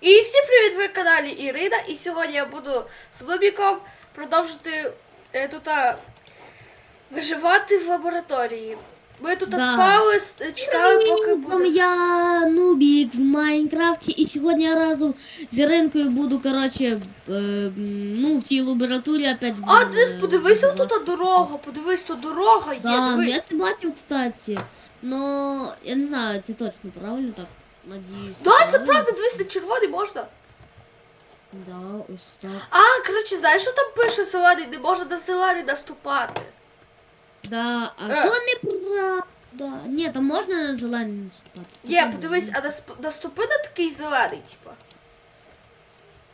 І всім привіт! Ви на каналі Ірина. І сьогодні я буду з Лубіком продовжити е, тут виживати в лабораторії. Ми тут Да. спали, с- чекали, поки буде. я Нубік в Майнкрафті, і сьогодні я разом з Іринкою буду, коротше, е, ну, в цій лабораторії опять. А, е, десь подивися будувати. тут дорога, подивись, тут дорога є. Да, я дивись. це бачив, кстати. Но я не знаю, це точно правильно так. Надіюсь. Да, це правда, дивись, на червоний можна. Да, ось так. А, коротше, знаєш, що там пише зелений? Не можна на зелений наступати. Да, а Е. то неправда. Ні, там можна на зелений наступати. Є, подивись, а насп- наступи на такий зелений, типа.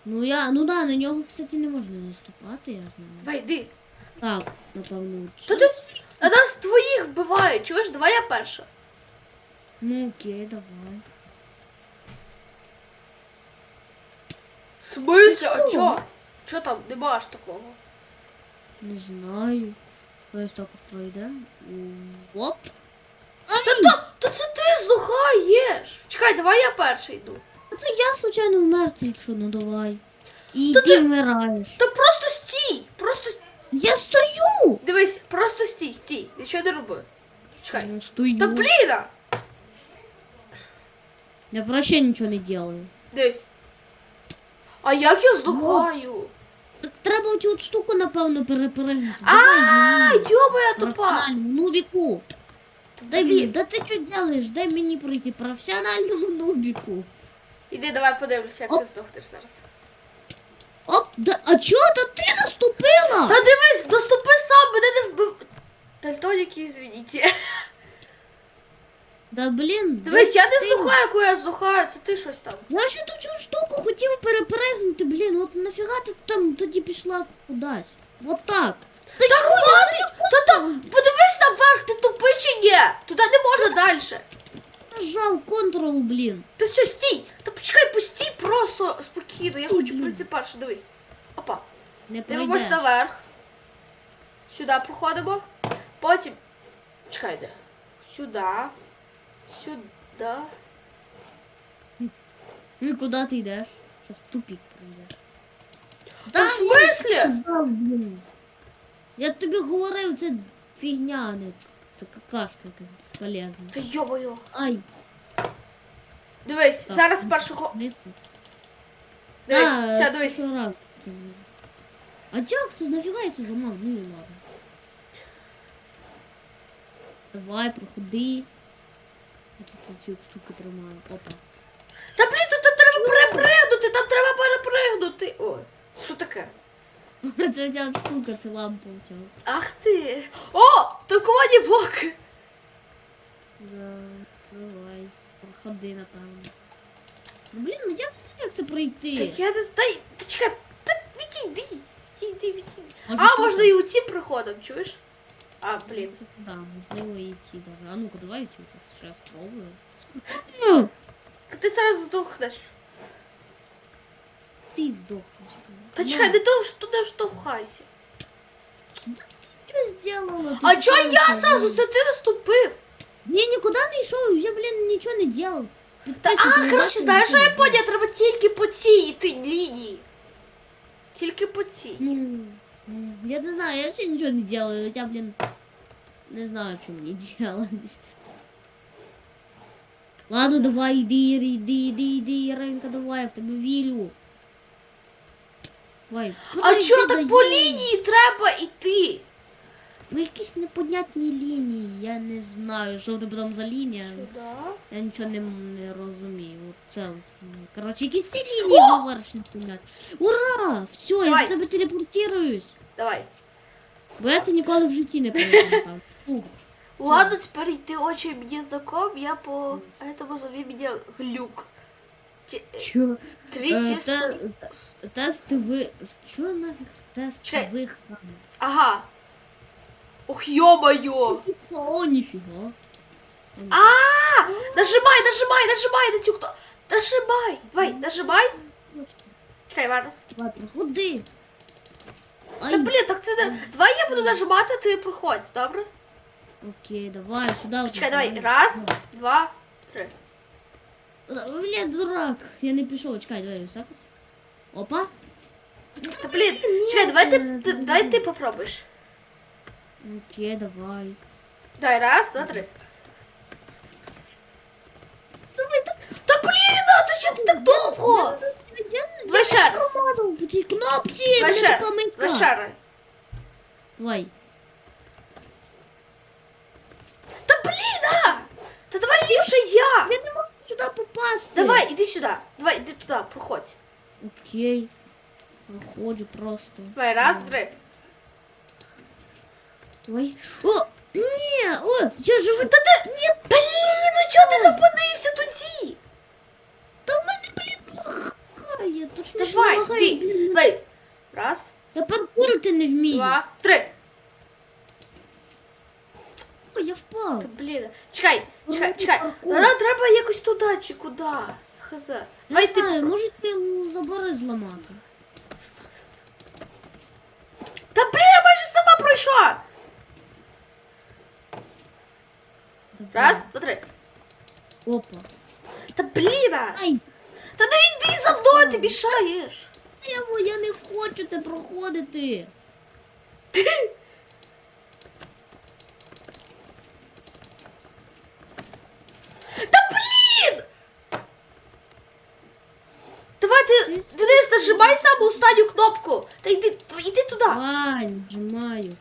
Ну я, ну да, на нього, кстати, не можна наступати, я знаю. Давай, йди. Так, напевно. Та тут а нас двоїх вбивають, чуєш? Давай я перша. Ну окей, давай. В смысле? А чо? Чо там? Нема ж такого. Не знаю. Ось так от пройдемо. Оп. Та, та, та це ти здухаєш. Чекай, давай я перший йду. А це я случайно вмер тільки що, ну давай. І Та ти ти- вмираєш. Та просто стій! Просто с- Я стою! дивись, просто стій, стій. Нічого не роби. Чекай. Ну, стою. Та блін! а! Я вообще нічого не делаю. Дивись. А як я здухаю? Так треба цю от штуку, напевно, перепригнути. А, Давай, йоба, я тупа. професіональному нубіку. Дай Блін. да ти що делаєш? Дай мені пройти професіональному нубіку. Іди, давай подивлюся, як ти здохнеш зараз. Оп, да, а чого та ти наступила? Та дивись, доступи сам, мене не вбив. Дальтоніки, извините. Да блін. Дивись, я не здухаю, коли я здухаю, це ти щось там. Я ще ту цю штуку хотів перепригнути, блін, от нафіга ти там тоді пішла кудись? Вот так. Та хватить! Та там, подивись наверх, ти тупий чи ні? Туди не можна далі. Нажав Ctrl, блін. Та все, стій! Та почекай, пустій просто спокійно. Я Стій, хочу блін. пройти перше, дивись. Опа. Не Дивимось пройдеш. наверх. Сюди проходимо. Потім. Чекай, де? Сюди. Сюди. Ну і куди ти йдеш? Щас тупік пройдеш. Та в смислі? Сказав, блін. Я тобі говорив, це фігня, а не це какашка якась безполезна. Та йобою. Ай. Дивись, Так. зараз з першого. не тут. Дивись, Да, все, з дивись. першого разу. А як це нафіга я це зламав? Ну і ладно. Давай, проходи. Цю штуку тримаю. Опа. Та блін, тут треба перепригнути, там треба перепригнути. Ой, що таке? Це ця штука, це лампа у цього. Ах ти. О! Толковані блоки. Да, давай. Проходи, напевно. Ну, блін, ну я не знаю, як це пройти. Так я не знаю. Та чекай, та відійди. Відійди, відійди. А, можна і у ці приходом, чуєш? А, блін. Це туди, можливо, і ці даже. А ну-ка, давай цю це ще спробую. Ну, Ти зараз здохнеш. Ти здохнеш. Та Ну, чекай, не то що туди штовхайся. Що зробила? Ти А чого сам я це зразу? зробила. Це ти наступив? Я нікуди не йшов, я, блін, нічого не делав. Та, а, коротше, знаєш, що я поняв? Треба тільки по цій йти лінії. Тільки по цій. Ну, ну, я не знаю, я ще нічого не делаю. Я, блін, не знаю, що мені делать. Ладно, давай, іди, Іри, іди, іди, іди, Іринка, давай, я в тебе вірю. Давай, А пройди, що так по дай. лінії треба йти? По якісь непонятні лінії, я не знаю, що в тебе там за лінія. Сюди. Я нічого не, не розумію. От це, от, ну, коротше, якісь ці лінії говориш непонятні. Ура! Все, я Давай. до тебе телепортируюсь. Давай. Бо я це ніколи в житті не пам'ятав. Ух. Ладно, теперь ты очень мне знаком, я по этому зови меня Глюк. Те- э, Чо? Е, Третий те- сто- Тест ви... Що нафіг з тестових камер? Ага. Ох, ё-моё! О, ніфіга. А, нажимай, нажимай, нажимай на цю кно- Нажимай. Давай, нажимай. Чекай, зараз. Давай, проходи. Та Ай, блін, так це не. Давай я буду нажимати, ти проходь, добре? окей, давай, сюди. Чекай, давай. Раз, два, три. Блін, дурак. Я не пішов, чекай, давай всяк. Опа. Та блін, чекай, давай ти, ти, давай ти попробуєш. Окей, давай. Давай, раз, два, три. Та блін, а ти чого ти так довго? Давай ще раз. Промазав по тій кнопці, Давай мене ще раз. помилка. Давай ще раз. Давай. Та блін, а! Та давай ліпше я. Я не можу сюди попасти. Давай, іди сюди. Давай, іди туди, проходь. Окей. Проходжу просто. Давай, раз, три. Ой. О! Ні! О! Я живу. Та ти... Ні, блін, ну чого ти зупинився тоді? Лагає. Що Давай, лагає, ти. блін. Давай. Раз, Я паркурити не вмію. два, три. О, я впав. Та блін. Чекай, чекай, чекай. паркур. Нам треба якось туди чи куди. Хз. Давай не ти. знаю, може ти забори зламати. Та блін, я майже сама пройшла. Давай. Раз, два, три. Опа. Та блін. а. Ай! Та ну йди за мною, ти мішаєш. Ево, я не хочу це проходити. Та блін! Давай ти, Денис, нажимай саму останню кнопку. Та йди, йди туди. Давай, нажимаю.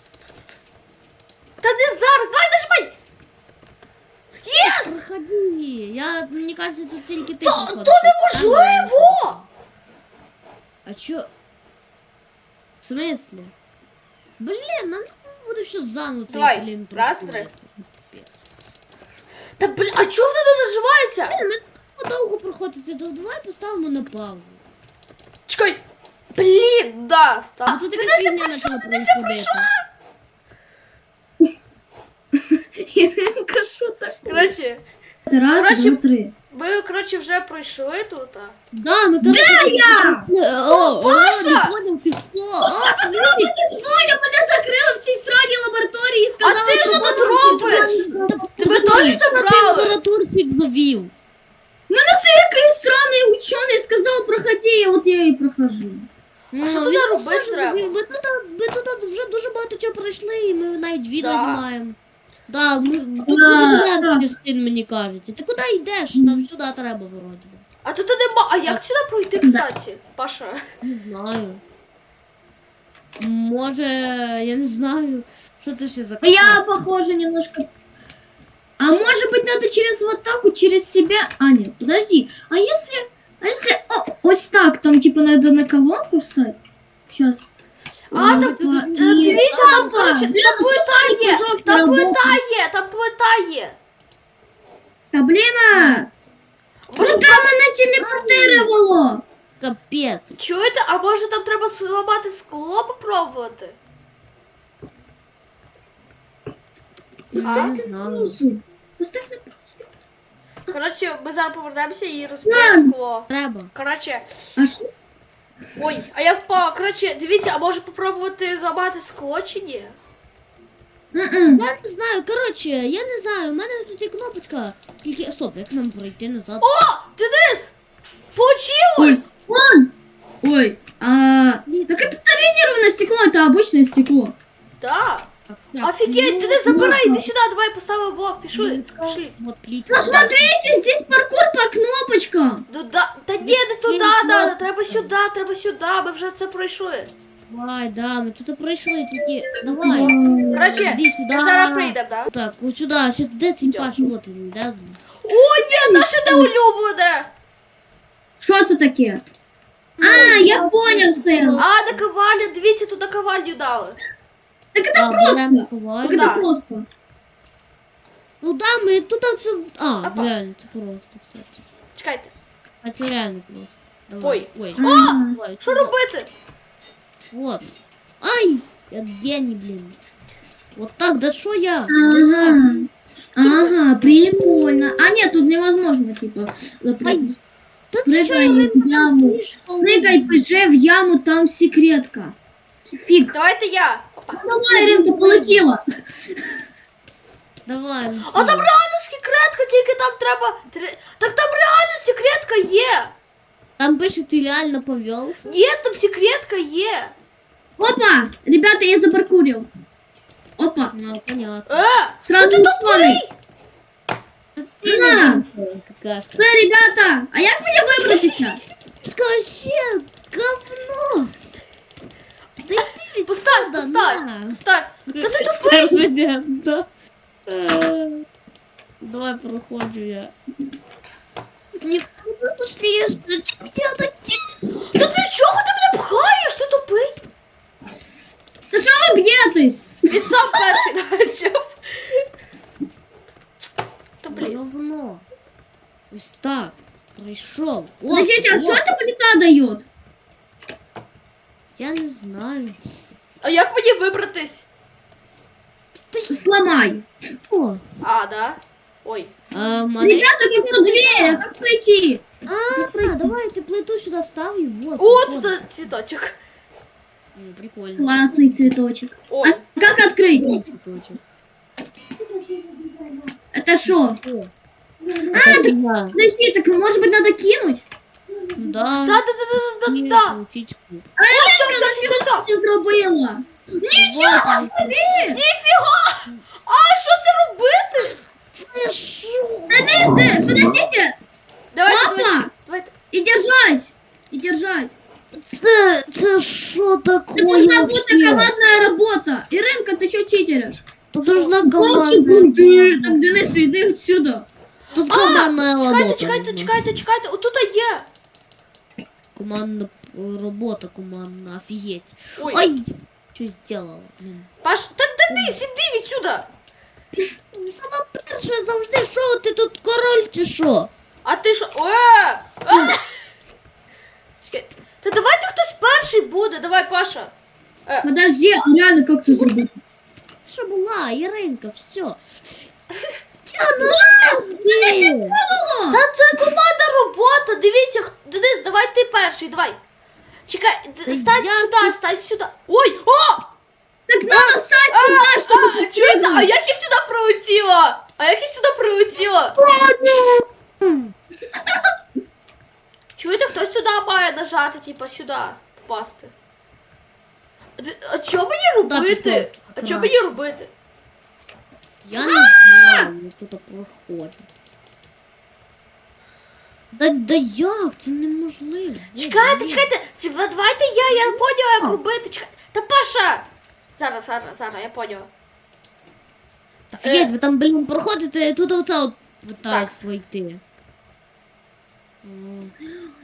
Та не зараз, давай нажимай. Єс! Проходи. Я, мені кажется, тут тільки ти Та, проходиш. то неможливо! А чо? В смысле? Блін, нам треба буде що заново цей, Давай, блін, раз, проходити. три. Капець. Та блін, а чого воно не наживається? Блін, ми так довго проходити, то давай поставимо на паузу. Чекай. Блін, да, А став. тут Ти така не фігня пройшла, почала ти не происходити. Іринка, що так? Коротше, Раз, Коротше, два, три. ми, коротше, вже пройшли тут. а. Да, ми короче... я? О, Паша! Не понял, ти хто? А, мене закрили в цій сраній лабораторії і сказали, А ти що тут «Поможете робиш? Тебе теж забрали? лабораторчик завів? Мене це якийсь сраний учений сказав, проходи, от я і прохожу. Ну, що він туди робити треба? Ми тут, ми тут вже дуже багато чого пройшли, і ми навіть відео Да. знімаємо. Да, ми тут Да, дуже багато да. частин, мені кажеться. Ти куди йдеш? Нам сюди треба вроді. би. А тут нема. А як сюди пройти, кстати? Паша. Не знаю. Може, я не знаю. Що це ще за А я, похоже, немножко... А может быть, надо через вот так вот, через себя... А, нет, подожди. А если... А если... О, ось так, там, типа, надо на колонку встать? Сейчас. А, там, е, дивіться, там, коротше, там плита є. Там плита є, там плита є. Та блін, а! Може, Куди мене телепортировало? Капець. чуєте, а може там треба зламати скло попробувати? Я не знаю. Паузу. Поставь на паузу. Коротше, ми зараз повернемося і розберемо скло. Треба. Коротше, А що? ой, а я впала. Коротше, дивіться, а може попробувати зламати скло чи ні? М-м. Я не знаю, коротше, я не знаю, у мене тут є кнопочка. Тільки стоп, як нам пройти назад? О, Денис! Получилось! Вон! Ой, а... Так это тонированное стекло, это обычное стекло. Да. Так, Так, Офігеть, ну, Денис, забирай, ну, іди сюди, давай поставимо блок, плитка, пішли. Вот плитка. Посмотрите, здесь паркур по кнопочкам. Ну, да, та ні, не туди, Є да, кнопочка. треба сюди, треба сюди, ми вже це пройшли. Давай, да, ми тут пройшли тільки. Давай. Коротше, Іди сюди. зараз прийдемо, да? Так, ось сюди, щас де цей паш, от він, де? О, ні, наше неулюблене! Що це таке? А, я понял, Стэн. А, наковальня, дивіться, тут наковальню дали. Так это А, просто. Так Да. это просто. Ну да, ми тут це. А, Опа. реально, це просто, кстати. Чекайте. А це реально просто. Давай. Ой. А, Давай, Що сюди. робити? Вот. Ай! Я гений, блин. Вот так, да что я? Ага. Ага, прикольно. А нет, тут невозможно, типа, запрыгнуть. Да ты Прыгай чё, в яму. Прыгай, пыже в яму, там секретка. Фиг. Давайте я. Опа. Ну давай, Ринка, полетела. Давай, А там реально секретка, тільки там треба. три- Так там реально секретка є. Там пише, ти реально повелся. Є, там секретка є. Опа! Ребята, я запаркурил. Опа! Ну, понятно. Е, Сразу ти условий. тупий. Ти На! не какашка. Все, ребята, а як мені тупий. Стар меня, да. Э, Давай проходжу я. Никуда быстрее, зачем тебе надо Та для чого ти мене пхаєш? Ти тупий. Та що ви б'єтесь? Він сам перший почав. Та блін. Говно. Ось так. Прийшов. О, Подождите, а о, що эта плита дает? Я не знаю. А як мені вибратись? Сломай. О, А, да? Ой. а, мене... Ребята, как тут дверь, а как пройти? А, давай ты плиту сюда ставь и вот. О, вот. тут цвіточок. М, Прикольно. Классный цветочек. Ой. А как открыть? Цветочек. Это что? О. Это я. Подожди, так может быть надо кинуть? Да. Да, да, да, да, да, да. А О, все, все, все, все, все. Все зробила. Ничего себе! Ніфіга! А що це робити? Подождите, подождите! Давайте, давайте, Папа! давайте. И держать! И держать! Це, це що Это такое? должна быть вообще? командная работа! Иринка, ты что читеришь? Тут должна Так, команда. Денис, иди отсюда! Тут А, командная Чекайте, робота. чекайте, нужна. чекайте, чекайте. Отут є. Командна э, робота, командна, офігеть. Ой, Ой, що сделала? Блін. Паш, та та ти сиди відсюда. Сама перша завжди, що ти тут король чи що? А ти що? Е! А! Чекай. Та давайте хтось перший буде. Давай, Паша. Подожди, а реально как это сделать? Що була, Іринка, все. Та це команда робота. Дивіться, х- Денис, давай ти перший, давай. Чекай, я сюди, тут- стань. Ой! О! Так надо встать сюда, чтобы а, чуєте, а як я сюди прилетіла? А як я сюди прилетіла? Чуєте, хтось сюди має нажати, типа сюди попасти. А що мені робити? А що краще. мені робити? Я не знаю, я тут проходжу. Да, да як? Це неможливо. Чекайте, чекайте, чи ви- давайте я, я поняла, як робити. Чекайте. Та Паша! Зараз, зараз, зараз, я поняла. Офігеть, ви там, блін, проходите, тут оце от питаюсь Так. пройти. О,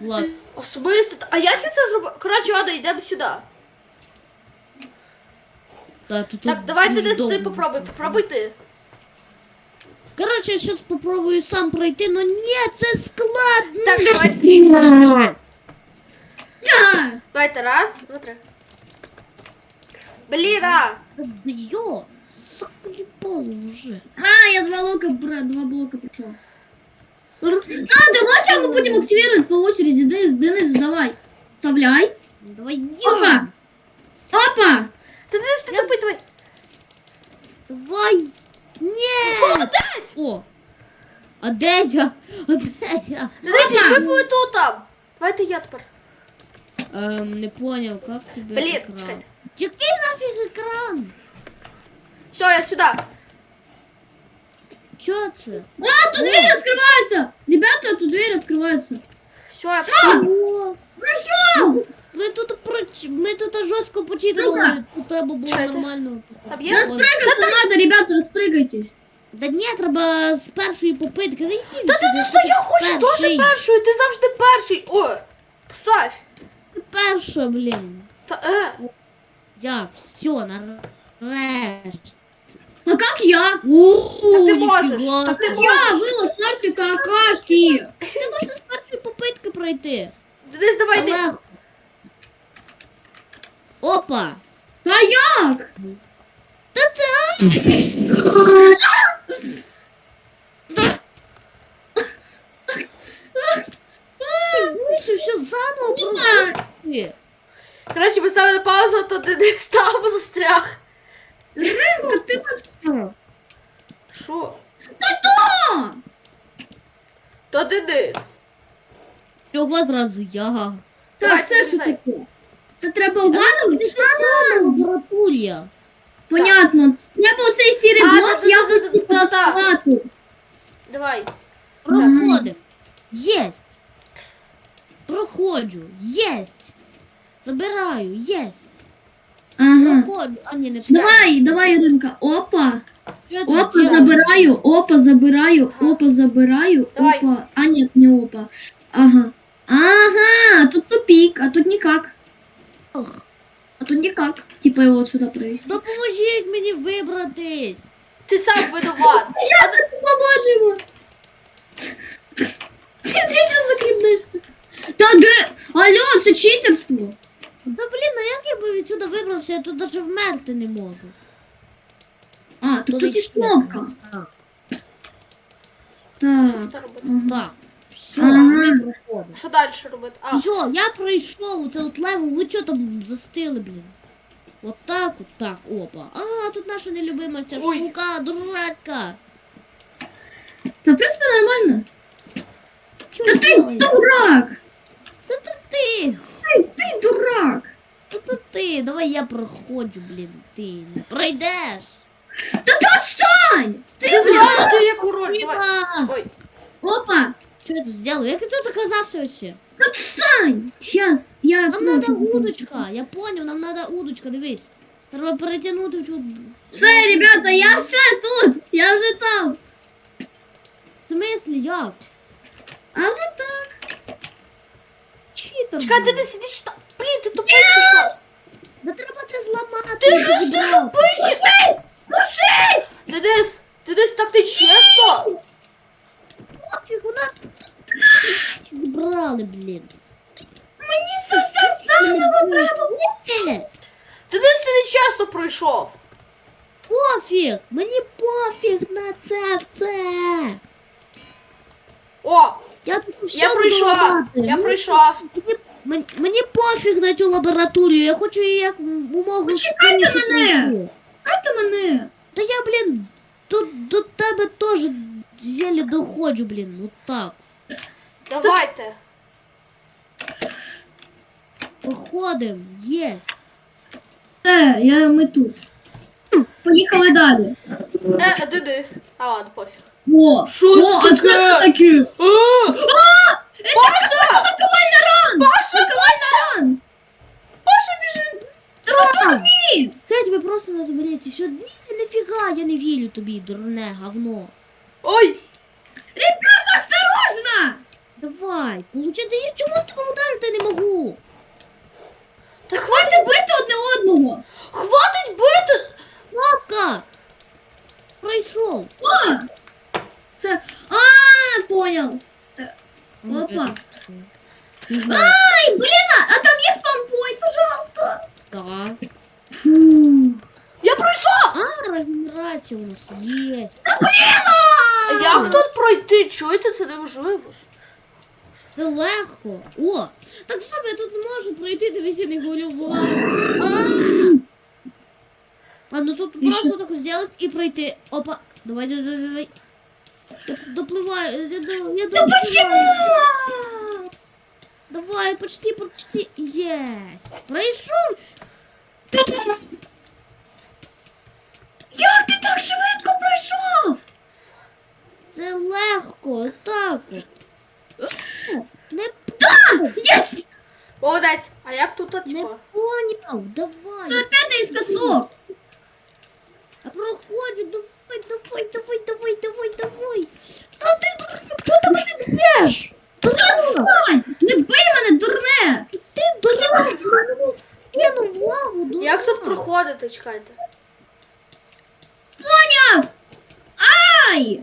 Ладно. О, в смислі? А як я це зробив? Коротше, ладно, йдемо сюди. Да, тут, Так, тут давайте дуже десь ти довго. попробуй, попробуй ти. Коротше, я зараз попробую сам пройти, но ні, це складно. Так, давайте. Давайте, раз, два, три. Блін, а! Да йо, заколебало уже. А, я два блока, два блока прошел. А, давайте мы будем активировать по очереди. Денис, Денис, давай. Вставляй. Давай Опа! Опа! Денис, тупий, давай. Давай. Ні. Молодець! О. А де я? А де я? Денис, Опа! візьми плиту там. Давайте я тепер. Ем, не понял, как тебе Блін, екран? чекайте. Який нафіг екран? Все, я сюди. Що це? А, тут дверь открывается! Ребята, тут дверь открывается. Все, я пішла. О, Прошел! ми тут проч... ми тут жорстко почитували, Ну-ка. тут треба було Чекайте. нормально. Там є? Распрыгаться надо, ребята, распрыгайтесь. Да ні, треба з першої попитки. Да йди Та ти не стой, я хочу теж першою, ти завжди перший. О, поставь. Перша, блін. Та, е. Я все, нарешті. А как я? Ууу, Так ти можеш, ніфіга так ти собі. Я вылез шарфик какашки. Це можна з першої попитки пройти. Денис, давай йди. Але... Опа! А як? Та це... Більше все заново пройти. Коротше, ми ставили паузу, то Денис там застряг. Рынка, ты вот... Що? О! То Денис. Чого зразу я? Так, Давай, все, що залізай. таке. Це треба вгадувати? А, Лабораторія. Понятно. Треба оцей сірий А, блок да-да-да-да-да-да. якось типу. Давай. Проходим. Єсть. Проходжу. Єсть. Забираю. Єсть. Ага. Проходжу. А ні, не Давай, давай, Іринка. Опа. Що Опа, забираю, опа, забираю, опа, забираю, Давай. опа. А нет, не опа. Ага. Ага, тут тупик, а тут никак. Ох, А тут никак. Типа его вот сюда провести. Допоможіть мені вибратись. Ти сам винуват. Побачи его. Ты сейчас закрепнешься. Да де? Алло, це читерство. Та блін, а як я би відсюди вибрався, я тут навіть вмерти не можу. А, так То тут і кнопка. Так, Так. Що робити? Ага. Так, все, Ага. проходимо. Що далі робити? А, Все, я пройшов, це от левел, ви чого там застили, блін? От так, от так, опа. Ага, тут наша нелюбима ця Ой. штука, дурацька. Та в принципі нормально. Чого Та ти делаєш? дурак! Це то ти. Ти, ти дурак! Це то ти. Давай я проходжу, блін, ти не пройдеш. Та ти отстань! Ти ти зря! ти. Давай. Ой, Опа! Що я тут зробив? Як я тут оказався вообще? Отстань! Щас, я... Нам кнопку надо буду. удочка, я понял, нам надо удочка, дивись. Треба перетягнути цю... Все, ребята, я все тут! Я вже там! В смислі, як? А вот так. Читер. чекай, ти блін. не сиди сюди. Блін, ти тупий чи що? Да треба це зламати. Ти щоб ж ти брав. тупий чи? Лошись! Денис, Денис, так ти чесно? Пофіг, вона... Брали, блін. Мені це все заново треба! Ні, Денис, ти не чесно пройшов. пофіг, мені пофіг на це все. О, Я тут все я буду пройшла. ламати. Я Ну, пройшла. Мені, мені, мені пофіг на цю лабораторію, я хочу її як умогу Почекайте скоріше мене! пройти. Дайте мене! Та я, блін, до, до тебе теж єлі доходжу, блін, ну так. Давайте. Проходим, єсть. Все, я, ми тут. Поїхали далі. Е, Денис. А, ладно, пофіг. О, Що о, це а це таке? що таке? А! Паша! Наковальна ран! Паша! Наковальна ран! Паша біжи! Та ви Хай тебе просто не добереться. Що ні, нафіга, я не вірю тобі, дурне говно. Ой! Ребята, осторожно! Давай, получи, да я чому я тебе ударити не можу? Та хватить, бити одне одного! хватить бити! Кнопка! Пройшов. О! Це... А, понял. Опа. Не знаю. Ай, блин, а а там есть спампойнт, пожалуйста. Да. Фу. Я пройшов! А, регенерація у нас є. А як тут пройти? Чуєте, це неможливо ж. Це легко. О, так стоп, я тут можу пройти, дивися, не голював. А, ну тут просто так зробити і пройти. Опа, давай, давай, давай. Я Допливаю, я, до, я Да почему? Давай, почти, почти. Есть. Пройшов. Як ти так швидко пройшов? Це легко, так от. Не, Єсть! Молодець. А як тут, а, не типа? поняв, давай. Це опять наискосок. А проходжу, давай, давай, давай, давай, давай, давай. Та ти дурня, чого ти мене б'єш? Дурня, Ань, не бий мене, дурне! ти дурня, кинув в лаву, дурня. Як тут проходити, чекайте? Поняв! Ай!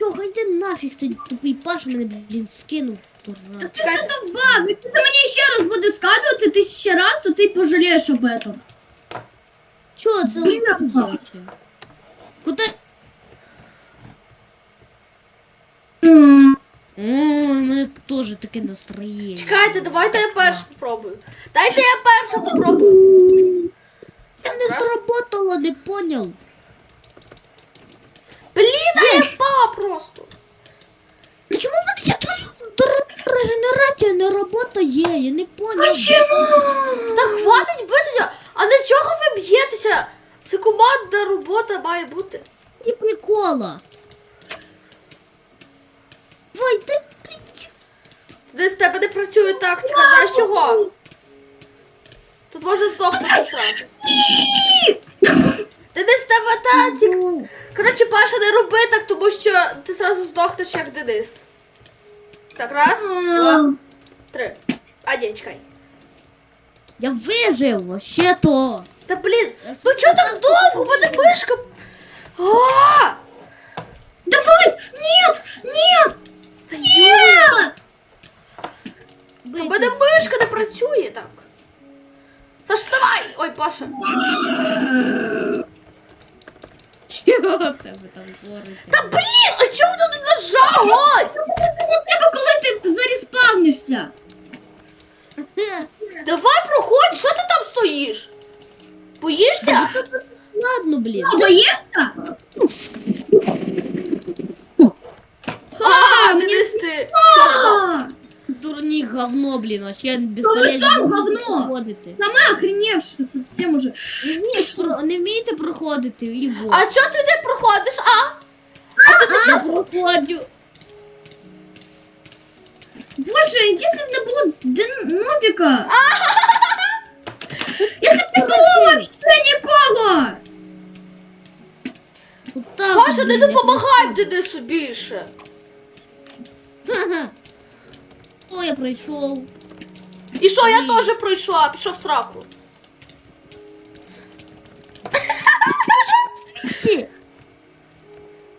Йо, йди нафіг, цей тупий Паша мене, блін, скинув. Та Дурак. ти задовбав! Якщо ти мені ще раз буде скатувати тисячі раз, то ти пожалієш об этом. Чого це Блін, вообще? Куди? О, у мене теж таке настроєння. Чекайте, давайте я першу попробую. Дайте я першу попробую. Я не сработало, не поняв. Блін, кидає па просто. А чому вони регенерація не работає? Я не понял. Та хватить битися, а для чого ви б'єтеся? Це командна робота має бути. Ті прикола. Ой, ти, ти. Де з тебе не працює тактика, знаєш чого? Тут можна здохнути сразу. Ти з тебе тактик. Коротше, Паша, не роби так, тому що ти зразу здохнеш як Денис. Так, раз, два, три. А ні, чекай. Я вижив, вообще то. Та блін, ну чого так довго? У мене мишка. А! Давай! Нет! Нет! Та Нет! у мене мишка не працює так. Саш, давай! Ой, Паша. Що тебе там твориться? Та блін, а чому тут не нажалось? Коли ти заріспавнишся? Давай проходь, що ти там стоїш? Боїшся? Ладно, блін. А, боїшся? А, мені Денис, ти. А, Дурні говно, блін, вообще сам безполезно говно. проходити. Сама охреневши совсем уже. Не вмієш про- не вмієте проходити, і вот. А чого ти не проходиш, а? Я проходжу. Боже, если бы не было Ден- Нобика. Если б не було вообще нікого. Отак, Паша, не блін, я допомагай проходжу. Денису більше. Ха-ха. О, я пройшов. І що, я Ні. теж пройшла, пішов в сраку. Ти,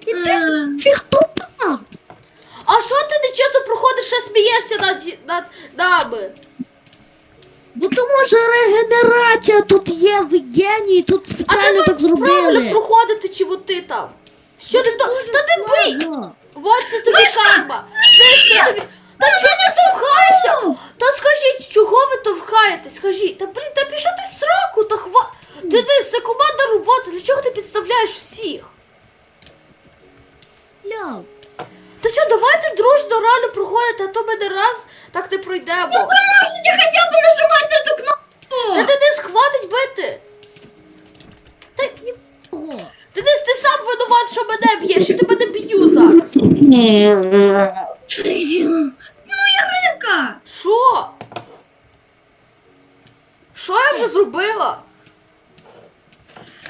Е, ти хто? А що ти нечесно проходиш, ще смієшся над, над нами? Бо тому що регенерація тут є в генії, тут А спеціально так Правильно зробили. проходити, чи от ти там? Що не то? Та не бий! Вот це тобі карма! Десь це тобі. Та чого ти штовхаєшся? Та скажіть, чого ви товхаєте? Скажіть, та блін, та пішов ти сраку, та хва. Ти десь це командна робота, для чого ти підставляєш всіх? Ля. Та що, давайте дружно реально проходити, а то ми не раз так не пройдемо. Ви можете хоча б нажимати на ту Та кнопку. Денис, хватить бити! Та Ого. Денис, ти сам винуват, що мене б'єш, я тебе не б'ю зараз. Ну, Яринка. Що? Що я вже зробила?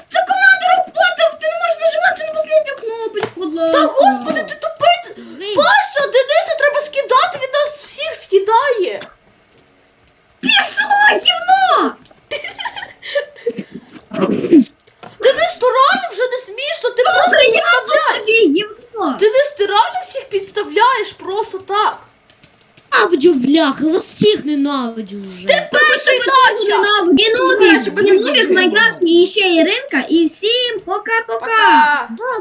Це команда робота, ти не можеш нажимати на останню кнопочку, будь ласка. Та господи, ти тупий! Ви- Паша, Дениса треба скидати, він нас всіх скидає. Пішло, гівно! Денис, то реально вже не смішно, ти просто Добре, я підставляєш. тобі гівно. Денис, ти реально всіх підставляєш просто так. Ненавиджу бляха, вас всіх ненавиджу вже. Перший Настя! ненавиджу. І Коротше, Нубік, без і Нубік закінчення в Майнкрафті, і ще Іринка, і всім пока-пока. Пока. Да,